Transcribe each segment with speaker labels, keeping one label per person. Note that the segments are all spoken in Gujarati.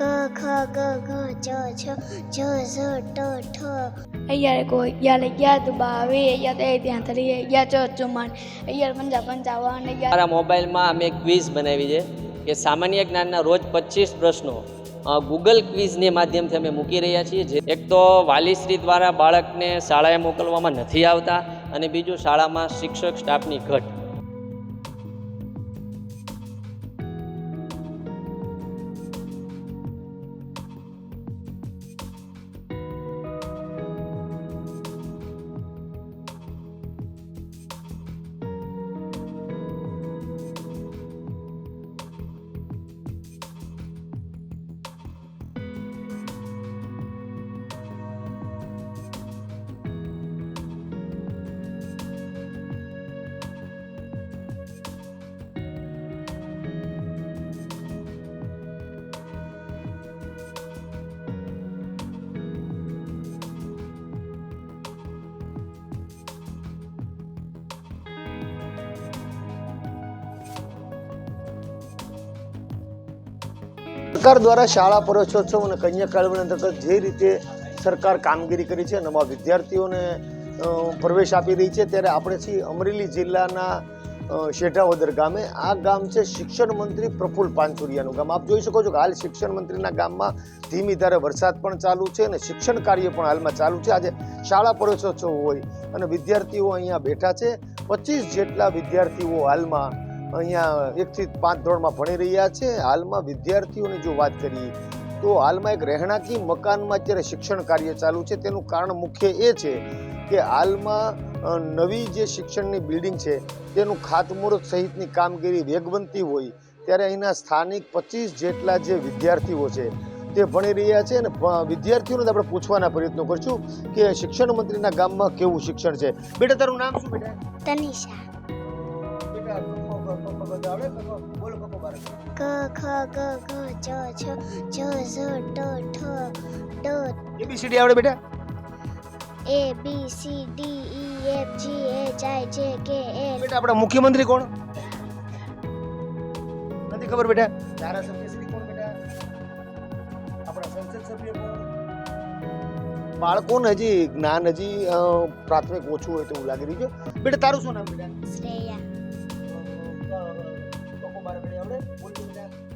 Speaker 1: ક ખ ગ ઘ ચ છ જ ઝ ટ ઠ.
Speaker 2: અગિયાર કો અગિયાર અગિયાર તો બાવીસ અગિયાર તે ત્યાં ત્રીસ અગિયાર ચો ચુમ્માન અગિયાર પંજા પંચાવન અગિયાર
Speaker 3: મારા મોબાઈલમાં અમે ક્વિઝ બનાવી છે કે સામાન્ય જ્ઞાનના રોજ પચીસ પ્રશ્નો ગૂગલ ક્વિઝને માધ્યમથી અમે મૂકી રહ્યા છીએ. જે એક તો વાલીશ્રી દ્વારા બાળકને શાળાએ મોકલવામાં નથી આવતા અને બીજું શાળામાં શિક્ષક સ્ટાફની ઘટ.
Speaker 4: સરકાર દ્વારા શાળા પ્રવેશોત્સવ અને કન્યા કેળવણી અંતર્ગત જે રીતે સરકાર કામગીરી કરી છે નવા વિદ્યાર્થીઓને પ્રવેશ આપી રહી છે, ત્યારે આપણે છીએ અમરેલી જિલ્લાના શેઢાવદર ગામે. આ ગામ છે શિક્ષણ મંત્રી પ્રફુલ પાનસુરિયાનું ગામ. આપ જોઈ શકો છો કે હાલ શિક્ષણ મંત્રીના ગામમાં ધીમી ધારે વરસાદ પણ ચાલુ છે અને શિક્ષણ કાર્ય પણ હાલમાં ચાલુ છે. આજે શાળા પ્રવેશોત્સવ હોય અને વિદ્યાર્થીઓ અહીંયા બેઠા છે. પચીસ જેટલા વિદ્યાર્થીઓ હાલમાં અહીંયા એકથી પાંચ ધોરણમાં ભણી રહ્યા છે. હાલમાં વિદ્યાર્થીઓની જો વાત કરીએ તો હાલમાં એક રહેણાંકી મકાનમાં અત્યારે શિક્ષણ કાર્ય ચાલુ છે. તેનું કારણ મુખ્ય એ છે કે હાલમાં નવી જે શિક્ષણની બિલ્ડિંગ છે તેનું ખાતમુહૂર્ત સહિતની કામગીરી વેગવંતી હોય ત્યારે અહીંના સ્થાનિક પચીસ જેટલા જે વિદ્યાર્થીઓ છે તે ભણી રહ્યા છે. અને વિદ્યાર્થીઓને આપણે પૂછવાના પ્રયત્નો કરશું કે શિક્ષણ મંત્રીના ગામમાં કેવું શિક્ષણ છે. બેટા તારું નામ શું બેટા?
Speaker 1: તનિષા.
Speaker 4: બેટા આવડે? બોલો કક્કો બાર.
Speaker 1: ક ખ ગ ઘ ચ છ જ ઝ ટ ઠ ડ.
Speaker 4: ABCD આવડે બેટા?
Speaker 1: A B C D E F G H I J K L
Speaker 4: બેટા આપણા મુખ્યમંત્રી કોણ? નથી ખબર બેટા? ધારાસભ્ય શ્રી કોણ બેટા? આપણા સંસદ સભ્ય કોણ? બાળકોને હજી જ્ઞાન હજી પ્રાથમિક ઓછું હોય તેવું લાગી રહ્યું છે. બેટા તારું શું નામ બેટા?
Speaker 1: શ્રેયા.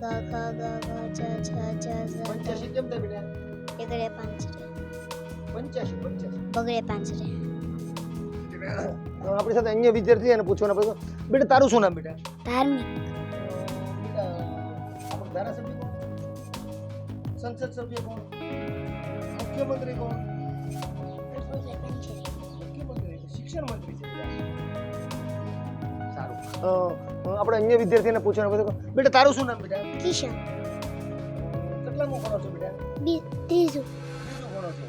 Speaker 4: તો
Speaker 1: ખ ગ ઘ ચ છ જ ઝ
Speaker 4: પંચ્યાસી કેમ થાય બેટા?
Speaker 1: એકડે પાંચ રે.
Speaker 4: પંચ્યાસી પંચ્યાસી.
Speaker 1: બગડે પાંચ રે.
Speaker 4: આપણી સાથે અન્ય વિદ્યાર્થી એને પૂછવાના પડે બેટા તારું શું નામ બેટા?
Speaker 1: ધાર્મિક
Speaker 4: બેટા આપણો ધારાસભ્ય કોણ? સંસદ સભ્ય કોણ? મુખ્યમંત્રી કોણ? મુખ્યમંત્રી શિક્ષણ મંત્રી છે આપણે અન્ય વિદ્યાર્થીને પૂછવાના પછી બેટા તારું શું નામ બેટા?
Speaker 1: કિશન.
Speaker 4: કેટલામું ભણો છો બેટા?
Speaker 1: બી ત્રીજું.
Speaker 4: બીજું ભણો છો.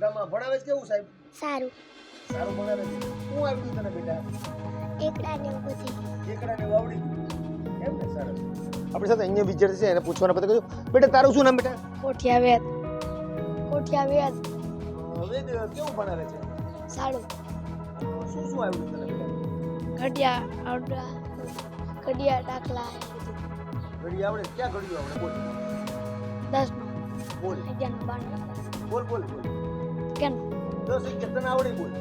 Speaker 4: ગામમાં ભણાવે છે કેવું સાહેબ?
Speaker 1: સારું.
Speaker 4: સારું ભણાવે છે. શું આવડ્યું તને બેટા?
Speaker 1: એકડા ને એવું
Speaker 4: એકડા ને એમ ને સરસ? આપણી સાથે અન્ય વિદ્યાર્થી છે એને પૂછવાના બધું કહ્યું બેટા તારું શું નામ બેટા?
Speaker 2: કોઠિયા વેદ કોઠિયા વેદ
Speaker 4: હવે કેવું ભણાવે છે?
Speaker 2: સારું.
Speaker 4: શું શું આવ્યું તને બેટા?
Speaker 2: ઘડિયા આવડા ઘડિયા બધું
Speaker 4: ઘડી આવડે? ક્યાં ઘડીઓ આવડે? બોલ.
Speaker 2: દસ
Speaker 4: બોલ.
Speaker 2: અગિયાર બાર
Speaker 4: બોલ બોલ બોલ.
Speaker 2: કેમ?
Speaker 4: દસ અગિયાર તને આવડે બોલ.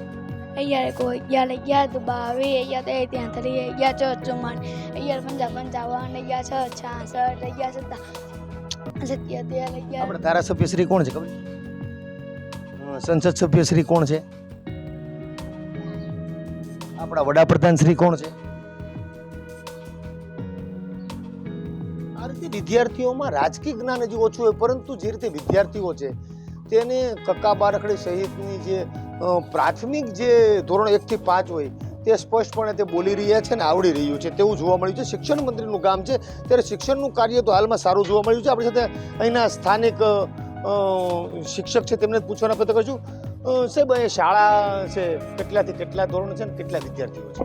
Speaker 2: અગિયાર કોઈ અગિયાર અગિયાર તો બાવીસ અગિયાર તે ત્યાં ત્રીસ અગિયાર ચોથ ચુમ્માન અગિયાર પંજા પંચાવન અગિયાર છ છાસઠ અગિયાર સત્તા સત્યોતેર અગિયાર
Speaker 4: આપણે ધારાસભ્ય શ્રી કોણ છે ખબર? સંસદ સભ્ય શ્રી કોણ છે? આપણા વડાપ્રધાન શ્રી કોણ છે? આ રીતે વિદ્યાર્થીઓમાં રાજકીય જ્ઞાન હજી ઓછું હોય, પરંતુ જે રીતે વિદ્યાર્થીઓ છે, તેને કક્કા બારખડી સહિતની જે પ્રાથમિક જે ધોરણ એકથી પાંચ હોય, તે સ્પષ્ટપણે તે બોલી રહ્યા છે ને આવડી રહ્યું છે. તેવું જોવા મળ્યું છે. શિક્ષણ મંત્રીનું ગામ છે. ત્યારે શિક્ષણનું કાર્ય તો હાલમાં સારું જોવા મળ્યું છે. આપણી સાથે અહીંના સ્થાનિક શિક્ષક છે. તેમને પૂછવાના પ્રયત્ન કરશું. સાહેબ, એ શાળા છે, કેટલાથી કેટલા ધોરણ છે ને કેટલા વિદ્યાર્થીઓ છે?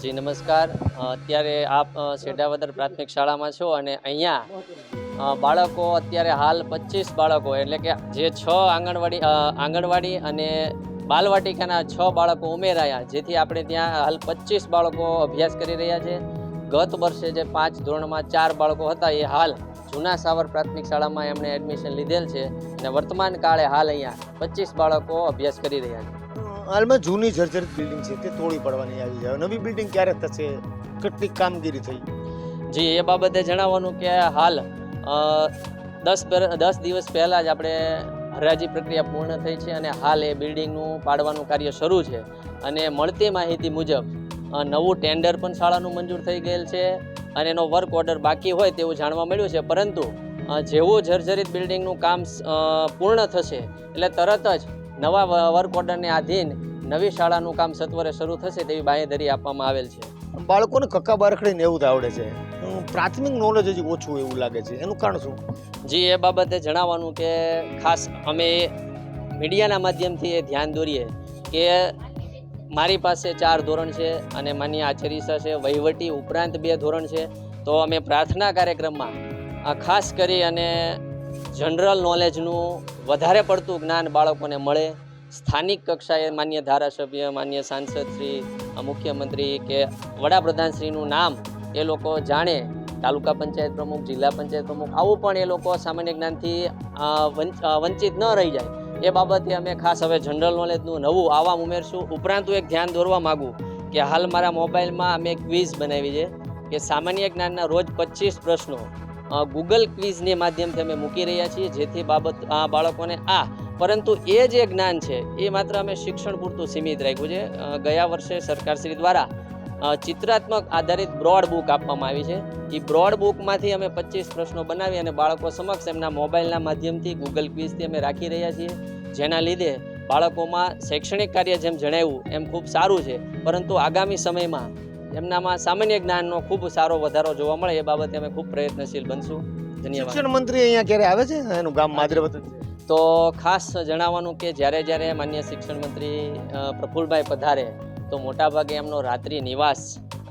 Speaker 3: જી, નમસ્કાર. અત્યારે આપ સેડાવદર પ્રાથમિક શાળામાં છો અને અહીંયા બાળકો, અત્યારે હાલ પચીસ બાળકો, એટલે કે જે છ આંગણવાડી આંગણવાડી અને બાલવાટિકાના છ બાળકો ઉમેરાયા, જેથી આપણે ત્યાં હાલ પચીસ બાળકો અભ્યાસ કરી રહ્યા છે. ગત વર્ષે જે પાંચ ધોરણમાં ચાર બાળકો હતા, એ હાલ જૂના સાવર પ્રાથમિક શાળામાં એમણે એડમિશન લીધેલ છે અને વર્તમાન કાળે હાલ અહીંયા પચીસ બાળકો અભ્યાસ કરી રહ્યા છે.
Speaker 4: હાલમાં જૂની જર્જરિત બિલ્ડિંગ છે તે તોડી પડવાની આવી જાય નવી બિલ્ડિંગ ક્યારે થશે? કેટલી કામગીરી થઈ?
Speaker 3: જી એ બાબતે જણાવવાનું કે હાલ દસ દસ દિવસ પહેલાં જ આપણે હરાજી પ્રક્રિયા પૂર્ણ થઈ છે અને હાલ એ બિલ્ડિંગનું પાડવાનું કાર્ય શરૂ છે. અને મળતી માહિતી મુજબ નવું ટેન્ડર પણ શાળાનું મંજૂર થઈ ગયેલ છે. અને એનો વર્ક ઓર્ડર બાકી હોય તેવું જાણવા મળ્યું છે. પરંતુ જેવું જર્જરિત બિલ્ડિંગનું કામ પૂર્ણ થશે એટલે તરત જ નવા વર્ક ઓર્ડરને આધીન નવી શાળાનું કામ સત્વરે શરૂ થશે તેવી બાંયધરી આપવામાં આવેલ છે.
Speaker 4: બાળકોને કક્કા બારખડીને એવું જ આવડે છે. પ્રાથમિક નોલેજ હજી ઓછું એવું લાગે છે. એનું કારણ શું?
Speaker 3: જી એ બાબતે જણાવવાનું કે ખાસ અમે મીડિયાના માધ્યમથી એ ધ્યાન દોરીએ કે મારી પાસે ચાર ધોરણ છે અને માન્ય આચરીસા છે. વહીવટી ઉપરાંત બે ધોરણ છે. તો અમે પ્રાર્થના કાર્યક્રમમાં ખાસ કરી અને જનરલ નોલેજનું વધારે પડતું જ્ઞાન બાળકોને મળે. સ્થાનિક કક્ષાએ માન્ય ધારાસભ્ય, માન્ય સાંસદ શ્રી મુખ્યમંત્રી કે વડાપ્રધાનશ્રીનું નામ એ લોકો જાણે. તાલુકા પંચાયત પ્રમુખ, જિલ્લા પંચાયત પ્રમુખ, આવું પણ એ લોકો સામાન્ય જ્ઞાનથી વંચિત ન રહી જાય. એ બાબતે અમે ખાસ હવે જનરલ નોલેજનું નવું આવા ઉમેરશું. ઉપરાંત એક ધ્યાન દોરવા માગું કે હાલ મારા મોબાઈલમાં અમે ક્વિઝ બનાવી છે કે સામાન્ય જ્ઞાનના રોજ પચીસ પ્રશ્નો ગૂગલ ક્વિઝની માધ્યમથી અમે મૂકી રહ્યા છીએ. જેથી બાબત આ બાળકોને આ, પરંતુ એ જે જ્ઞાન છે, એ માત્ર અમે શિક્ષણ પૂરતું સીમિત રાખ્યું છે. ગયા વર્ષે સરકારશ્રી દ્વારા ચિત્રાત્મક આધારિત બ્રોડ બુક આપવામાં આવી છે. એ બ્રોડ બુકમાંથી અમે પચીસ પ્રશ્નો બનાવી અને બાળકો સમક્ષ એમના મોબાઈલના માધ્યમથી ગૂગલ ક્વિઝથી અમે રાખી રહ્યા છીએ. જેના લીધે બાળકોમાં શૈક્ષણિક કાર્ય જેમ જણાવ્યું એમ ખૂબ સારું છે. પરંતુ આગામી સમયમાં એમનામાં સામાન્ય જ્ઞાનનો ખૂબ સારો વધારો જોવા મળે એ બાબતે અમે ખૂબ પ્રયત્નશીલ બનશું. ધન્યવાદ.
Speaker 4: શિક્ષણ મંત્રી અહીંયા ક્યારે આવે છે? એનું ગામ માદરવતન
Speaker 3: તો ખાસ જણાવવાનું કે જ્યારે જ્યારે માન્ય શિક્ષણ મંત્રી પ્રફુલભાઈ પધારે તો મોટાભાગે એમનો રાત્રિ નિવાસ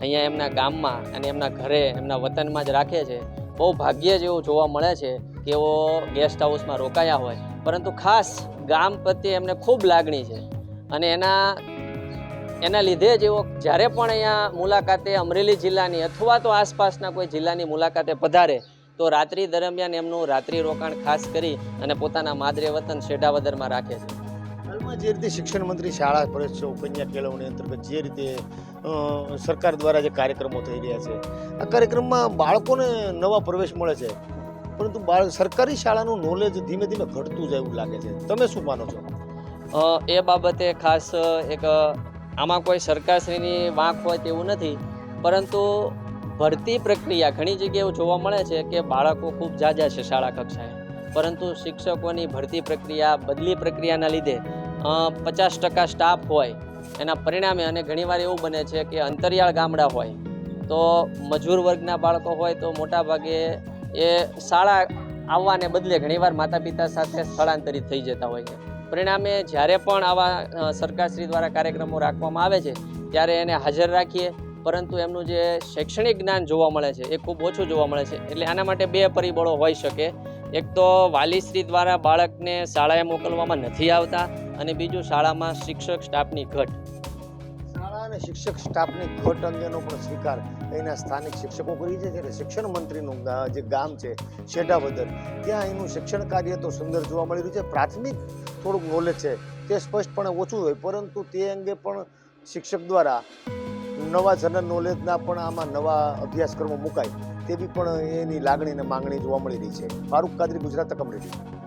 Speaker 3: અહીંયા એમના ગામમાં અને એમના ઘરે એમના વતનમાં જ રાખે છે. બહુ ભાગ્યે જ એવું જોવા મળે છે કે એઓ ગેસ્ટ હાઉસમાં રોકાયા હોય. પરંતુ ખાસ ગામ પ્રત્યે એમને ખૂબ લાગણી છે. અને એના એના લીધે જ એઓ જ્યારે પણ અહીંયા મુલાકાતે અમરેલી જિલ્લાની અથવા તો આસપાસના કોઈ જિલ્લાની મુલાકાતે પધારે, તો રાત્રિ દરમિયાન એમનું રાત્રિ રોકાણ ખાસ કરી અને પોતાના માદરે વતન શેઢાવદરમાં રાખે છે.
Speaker 4: હાલમાં જે રીતે શિક્ષણ મંત્રી શાળા પ્રવેશો કન્યા કેળવણી અંતર્ગત જે રીતે સરકાર દ્વારા જે કાર્યક્રમો થઈ રહ્યા છે, આ કાર્યક્રમમાં બાળકોને નવા પ્રવેશ મળે છે. પરંતુ બાળક સરકારી શાળાનું નોલેજ ધીમે ધીમે ઘટતું જાય એવું લાગે છે. તમે શું માનો છો?
Speaker 3: એ બાબતે ખાસ એક, આમાં કોઈ સરકારશ્રીની વાંક હોય તેવું નથી, પરંતુ ભરતી પ્રક્રિયા ઘણી જગ્યાએ જોવા મળે છે કે બાળકો ખૂબ જાજા છે શાળા કક્ષાએ. પરંતુ શિક્ષકોની ભરતી પ્રક્રિયા, બદલી પ્રક્રિયાના લીધે પચાસ ટકા સ્ટાફ હોય, એના પરિણામે અને ઘણીવાર એવું બને છે કે અંતરિયાળ ગામડા હોય, તો મજૂર વર્ગના બાળકો હોય તો મોટાભાગે એ શાળા આવવાને બદલે ઘણીવાર માતા પિતા સાથે સ્થળાંતરિત થઈ જતા હોય છે. પરિણામે જ્યારે પણ આવા સરકારશ્રી દ્વારા કાર્યક્રમો રાખવામાં આવે છે, ત્યારે એને હાજર રાખીએ. પરંતુ એમનું જે શૈક્ષણિક જ્ઞાન જોવા મળે છે, એ ખૂબ ઓછું જોવા મળે છે. એટલે આના માટે બે પરિબળો હોઈ શકે. એક તો વાલીશ્રી દ્વારા બાળકને શાળાએ મોકલવામાં નથી આવતા અને બીજું શાળામાં શિક્ષક સ્ટાફની ઘટ.
Speaker 4: અને શિક્ષક સ્ટાફની ખોટ અંગેનો પણ સ્વીકાર અહીંના સ્થાનિક શિક્ષકો કરી છે. જ્યારે શિક્ષણ મંત્રીનું જે ગામ છે, શેઢાવદર, ત્યાં એનું શિક્ષણ કાર્ય તો સુંદર જોવા મળી રહ્યું છે. પ્રાથમિક થોડુંક નોલેજ છે, તે સ્પષ્ટપણે ઓછું હોય, પરંતુ તે અંગે પણ શિક્ષક દ્વારા નવા જનરલ નોલેજના પણ આમાં નવા અભ્યાસક્રમો મુકાય, તેવી પણ એની લાગણી અને માંગણી જોવા મળી રહી છે. ફારૂક કાદરી, ગુજરાત તકમ રેડિયો